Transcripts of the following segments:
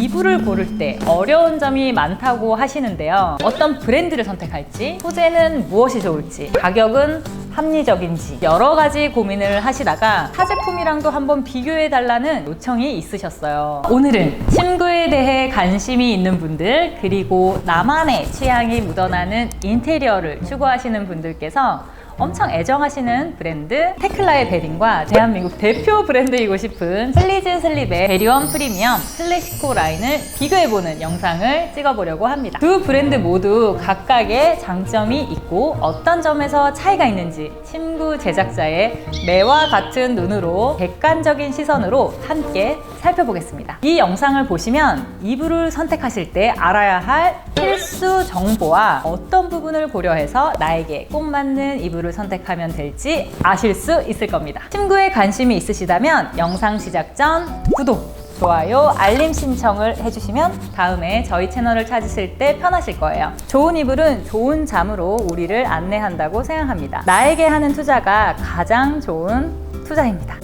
이불을 고를 때 어려운 점이 많다고 하시는데요. 어떤 브랜드를 선택할지, 소재는 무엇이 좋을지, 가격은 합리적인지 여러 가지 고민을 하시다가 타 제품이랑도 한번 비교해 달라는 요청이 있으셨어요. 오늘은 침구에 대해 관심이 있는 분들 그리고 나만의 취향이 묻어나는 인테리어를 추구하시는 분들께서 엄청 애정하시는 브랜드 테클라의 베린과 대한민국 대표 브랜드이고 싶은 슬리즈 슬립의 베리원 프리미엄 클래시코 라인을 비교해보는 영상을 찍어보려고 합니다. 두 브랜드 모두 각각의 장점이 있고 어떤 점에서 차이가 있는지 침구 제작자의 매와 같은 눈으로 객관적인 시선으로 함께 살펴보겠습니다. 이 영상을 보시면 이불을 선택하실 때 알아야 할 필수 정보와 어떤 부분을 고려해서 나에게 꼭 맞는 이불을 선택하면 될지 아실 수 있을 겁니다. 침구에 관심이 있으시다면 영상 시작 전 구독, 좋아요, 알림 신청을 해주시면 다음에 저희 채널을 찾으실 때 편하실 거예요. 좋은 이불은 좋은 잠으로 우리를 안내한다고 생각합니다. 나에게 하는 투자가 가장 좋은 투자입니다.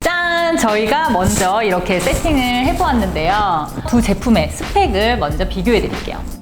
짠! 저희가 먼저 이렇게 세팅을 해보았는데요. 두 제품의 스펙을 먼저 비교해 드릴게요.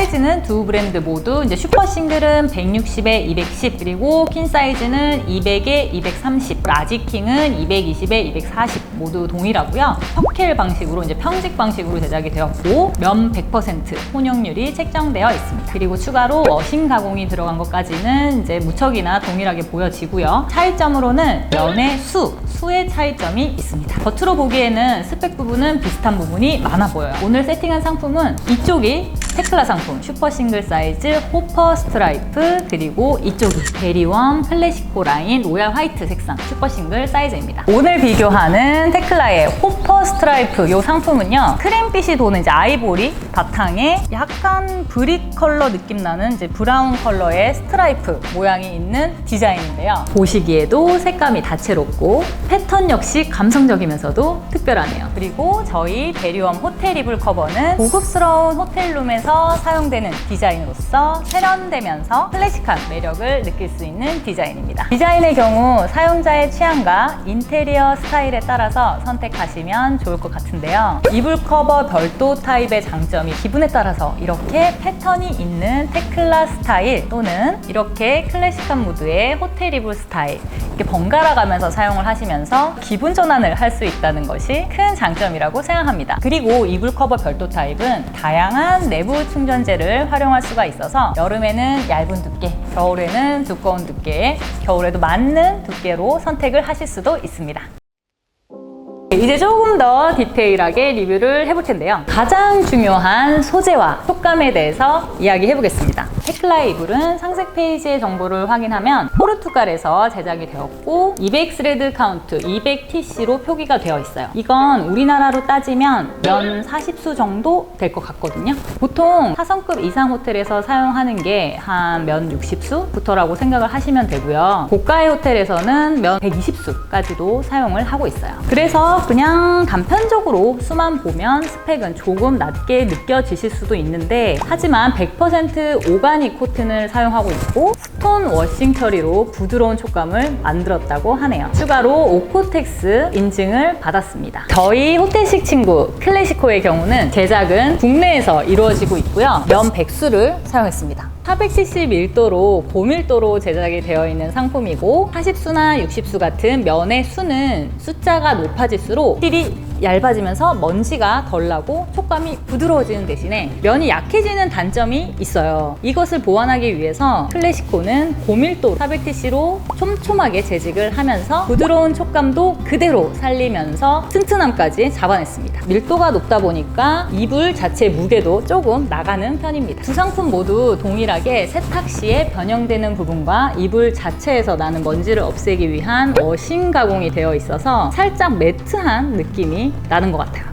사이즈는 두 브랜드 모두. 이제 슈퍼 싱글은 160에 210 그리고 퀸 사이즈는 200에 230 라지 킹은 220에 240 모두 동일하고요. 턱켈 방식으로 이제 평직 방식으로 제작이 되었고 면 100% 혼용률이 책정되어 있습니다. 그리고 추가로 워싱 가공이 들어간 것까지는 이제 무척이나 동일하게 보여지고요. 차이점으로는 면의 수 수의 차이점이 있습니다. 겉으로 보기에는 스펙 부분은 비슷한 부분이 많아 보여요. 오늘 세팅한 상품은 이쪽이 테클라 상품 슈퍼 싱글 사이즈 호퍼 스트라이프 그리고 이쪽이 베리웜 클래시코 라인 로얄 화이트 색상 슈퍼 싱글 사이즈입니다. 오늘 비교하는 테클라의 호퍼 스트라이프 이 상품은요 크림빛이 도는 이제 아이보리 바탕에 약간 브릭 컬러 느낌 나는 이제 브라운 컬러의 스트라이프 모양이 있는 디자인인데요. 보시기에도 색감이 다채롭고 패턴 역시 감성적이면서도 특별하네요. 그리고 저희 베리웜 호텔 이불 커버는 고급스러운 호텔룸에서 사용되는 디자인으로서 세련되면서 클래식한 매력을 느낄 수 있는 디자인입니다. 디자인의 경우 사용자의 취향과 인테리어 스타일에 따라서 선택하시면 좋을 것 같은데요. 이불 커버 별도 타입의 장점이 기분에 따라서 이렇게 패턴이 있는 테클라 스타일 또는 이렇게 클래식한 무드의 호텔 이불 스타일 이렇게 번갈아 가면서 사용을 하시면서 기분 전환을 할 수 있다는 것이 큰 장점이라고 생각합니다. 그리고 이불 커버 별도 타입은 다양한 내부 충전재를 활용할 수가 있어서 여름에는 얇은 두께, 겨울에는 두꺼운 두께, 겨울에도 맞는 두께로 선택을 하실 수도 있습니다. 이제 조금 더 디테일하게 리뷰를 해볼 텐데요. 가장 중요한 소재와 촉감에 대해서 이야기해 보겠습니다. 테클라의 이불은 상세 페이지의 정보를 확인하면 포르투갈에서 제작이 되었고 200 스레드 카운트, 200TC로 표기가 되어 있어요. 이건 우리나라로 따지면 면 40수 정도 될 것 같거든요. 보통 4성급 이상 호텔에서 사용하는 게 한 면 60수부터라고 생각을 하시면 되고요. 고가의 호텔에서는 면 120수까지도 사용을 하고 있어요. 그래서 그냥 단편적으로 수만 보면 스펙은 조금 낮게 느껴지실 수도 있는데 하지만 100% 오가닉 코튼을 사용하고 있고 스톤 워싱 처리로 부드러운 촉감을 만들었다고 하네요. 추가로 오코텍스 인증을 받았습니다. 저희 호텔식 친구 클래시코의 경우는 제작은 국내에서 이루어지고 있고요. 면 100수를 사용했습니다. 470 밀도로 고밀도로 제작이 되어 있는 상품이고 40수나 60수 같은 면의 수는 숫자가 높아질수록 실이 얇아지면서 먼지가 덜 나고 촉감이 부드러워지는 대신에 면이 약해지는 단점이 있어요. 이것을 보완하기 위해서 클래시코는 고밀도 400TC로 촘촘하게 재직을 하면서 부드러운 촉감도 그대로 살리면서 튼튼함까지 잡아냈습니다. 밀도가 높다 보니까 이불 자체 무게도 조금 나가는 편입니다. 두 상품 모두 동일하게 세탁 시에 변형되는 부분과 이불 자체에서 나는 먼지를 없애기 위한 워싱 가공이 되어 있어서 살짝 매트한 느낌이 나는 것 같아요.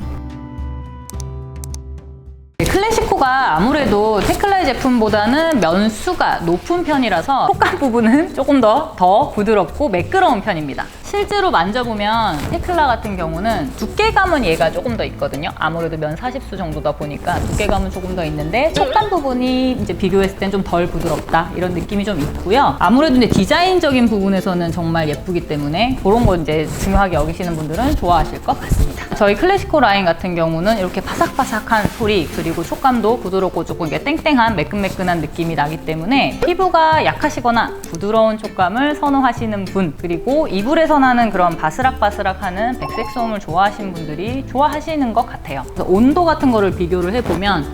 클래시코가 아무래도 테클라의 제품보다는 면수가 높은 편이라서 촉감 부분은 조금 더, 더 부드럽고 매끄러운 편입니다. 실제로 만져보면 테클라 같은 경우는 두께감은 얘가 조금 더 있거든요. 아무래도 면 40수 정도다 보니까 두께감은 조금 더 있는데 촉감 부분이 이제 비교했을 땐 좀 덜 부드럽다 이런 느낌이 좀 있고요. 아무래도 이제 디자인적인 부분에서는 정말 예쁘기 때문에 그런 거 이제 중요하게 여기시는 분들은 좋아하실 것 같습니다. 저희 클래시코 라인 같은 경우는 이렇게 바삭바삭한 소리 그리고 촉감도 부드럽고 조금 이게 땡땡한 매끈매끈한 느낌이 나기 때문에 피부가 약하시거나 부드러운 촉감을 선호하시는 분 그리고 이불에서 나는 그런 바스락바스락하는 백색 소음을 좋아하시는 분들이 좋아하시는 것 같아요. 온도 같은 거를 비교를 해보면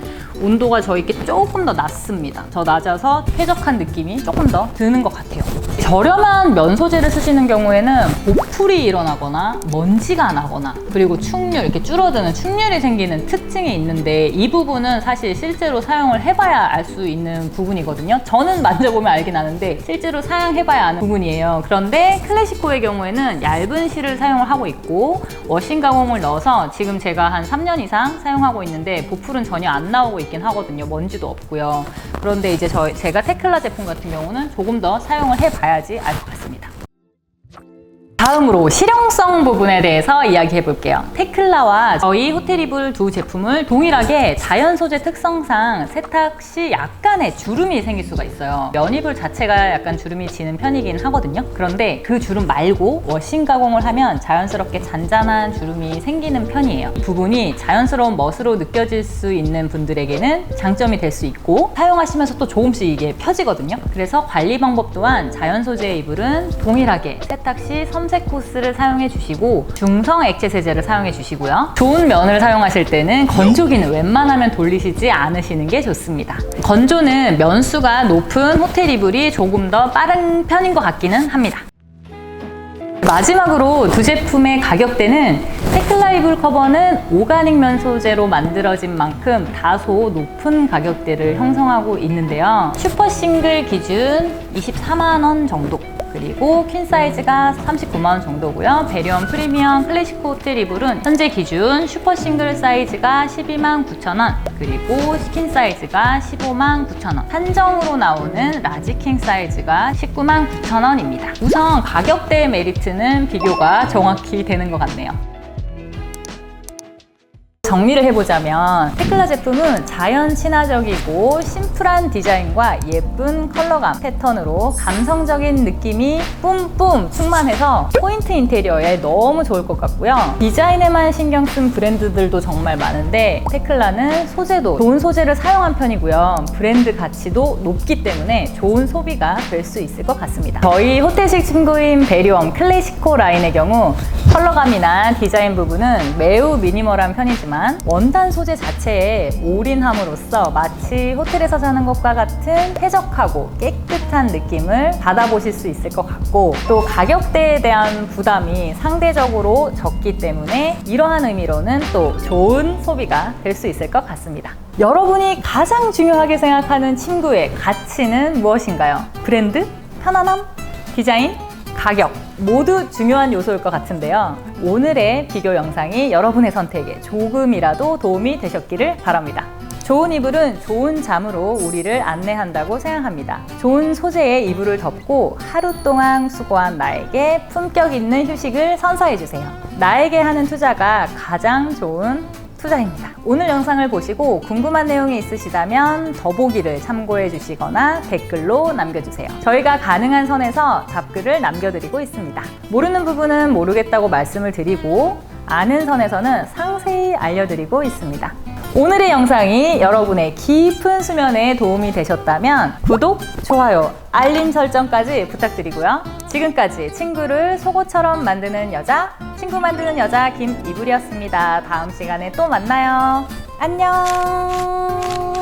온도가 저희께 조금 더 낮습니다. 더 낮아서 쾌적한 느낌이 조금 더 드는 것 같아요. 저렴한 면 소재를 쓰시는 경우에는 보풀이 일어나거나 먼지가 나거나 그리고 충률 이렇게 줄어드는 충률이 생기는 특징이 있는데 이 부분은 사실 실제로 사용을 해봐야 알 수 있는 부분이거든요. 저는 만져보면 알긴 아는데 실제로 사용해봐야 아는 부분이에요. 그런데 클래시코의 경우에는 얇은 실을 사용을 하고 있고 워싱 가공을 넣어서 지금 제가 한 3년 이상 사용하고 있는데 보풀은 전혀 안 나오고 있긴 하거든요. 먼지도 없고요. 그런데 이제 저 제가 테클라 제품 같은 경우는 조금 더 사용을 해봐야 지 알 것 같습니다. 다음으로 실용성 부분에 대해서 이야기해 볼게요. 테클라와 저희 호텔이불 두 제품을 동일하게 자연 소재 특성상 세탁 시 약간의 주름이 생길 수가 있어요. 면이불 자체가 약간 주름이 지는 편이긴 하거든요. 그런데 그 주름 말고 워싱 가공을 하면 자연스럽게 잔잔한 주름이 생기는 편이에요. 이 부분이 자연스러운 멋으로 느껴질 수 있는 분들에게는 장점이 될 수 있고 사용하시면서 또 조금씩 이게 펴지거든요. 그래서 관리 방법 또한 자연 소재의 이불은 동일하게 세탁 시 섬색 코스를 사용해 주시고 중성 액체 세제를 사용해 주시고요. 좋은 면을 사용하실 때는 건조기는 웬만하면 돌리시지 않으시는 게 좋습니다. 건조는 면수가 높은 호텔 이불이 조금 더 빠른 편인 것 같기는 합니다. 마지막으로 두 제품의 가격대는 테클라 이불 커버는 오가닉 면 소재로 만들어진 만큼 다소 높은 가격대를 형성하고 있는데요. 슈퍼 싱글 기준 24만 원 정도. 그리고 퀸 사이즈가 39만 원 정도고요. 베리엄 프리미엄 클래식 호텔 이불은 현재 기준 슈퍼 싱글 사이즈가 12만 9천 원, 그리고 퀸 사이즈가 15만 9천 원, 한정으로 나오는 라지 킹 사이즈가 19만 9천 원입니다. 우선 가격대의 메리트는 비교가 정확히 되는 것 같네요. 정리를 해보자면 테클라 제품은 자연 친화적이고 심플한 디자인과 예쁜 컬러감 패턴으로 감성적인 느낌이 뿜뿜 충만해서 포인트 인테리어에 너무 좋을 것 같고요. 디자인에만 신경 쓴 브랜드들도 정말 많은데 테클라는 소재도 좋은 소재를 사용한 편이고요. 브랜드 가치도 높기 때문에 좋은 소비가 될 수 있을 것 같습니다. 저희 호텔식 친구인 베리엄 클래시코 라인의 경우 컬러감이나 디자인 부분은 매우 미니멀한 편이지만 원단 소재 자체에 올인함으로써 마치 호텔에서 사는 것과 같은 쾌적하고 깨끗한 느낌을 받아보실 수 있을 것 같고 또 가격대에 대한 부담이 상대적으로 적기 때문에 이러한 의미로는 또 좋은 소비가 될 수 있을 것 같습니다. 여러분이 가장 중요하게 생각하는 친구의 가치는 무엇인가요? 브랜드? 편안함? 디자인? 가격 모두 중요한 요소일 것 같은데요. 오늘의 비교 영상이 여러분의 선택에 조금이라도 도움이 되셨기를 바랍니다. 좋은 이불은 좋은 잠으로 우리를 안내한다고 생각합니다. 좋은 소재의 이불을 덮고 하루 동안 수고한 나에게 품격 있는 휴식을 선사해주세요. 나에게 하는 투자가 가장 좋은 투자입니다. 오늘 영상을 보시고 궁금한 내용이 있으시다면 더보기를 참고해 주시거나 댓글로 남겨주세요. 저희가 가능한 선에서 답글을 남겨드리고 있습니다. 모르는 부분은 모르겠다고 말씀을 드리고 아는 선에서는 상세히 알려드리고 있습니다. 오늘의 영상이 여러분의 깊은 수면에 도움이 되셨다면 구독, 좋아요, 알림 설정까지 부탁드리고요. 지금까지 친구를 속옷처럼 만드는 여자, 친구 만드는 여자 김이불이었습니다. 다음 시간에 또 만나요. 안녕!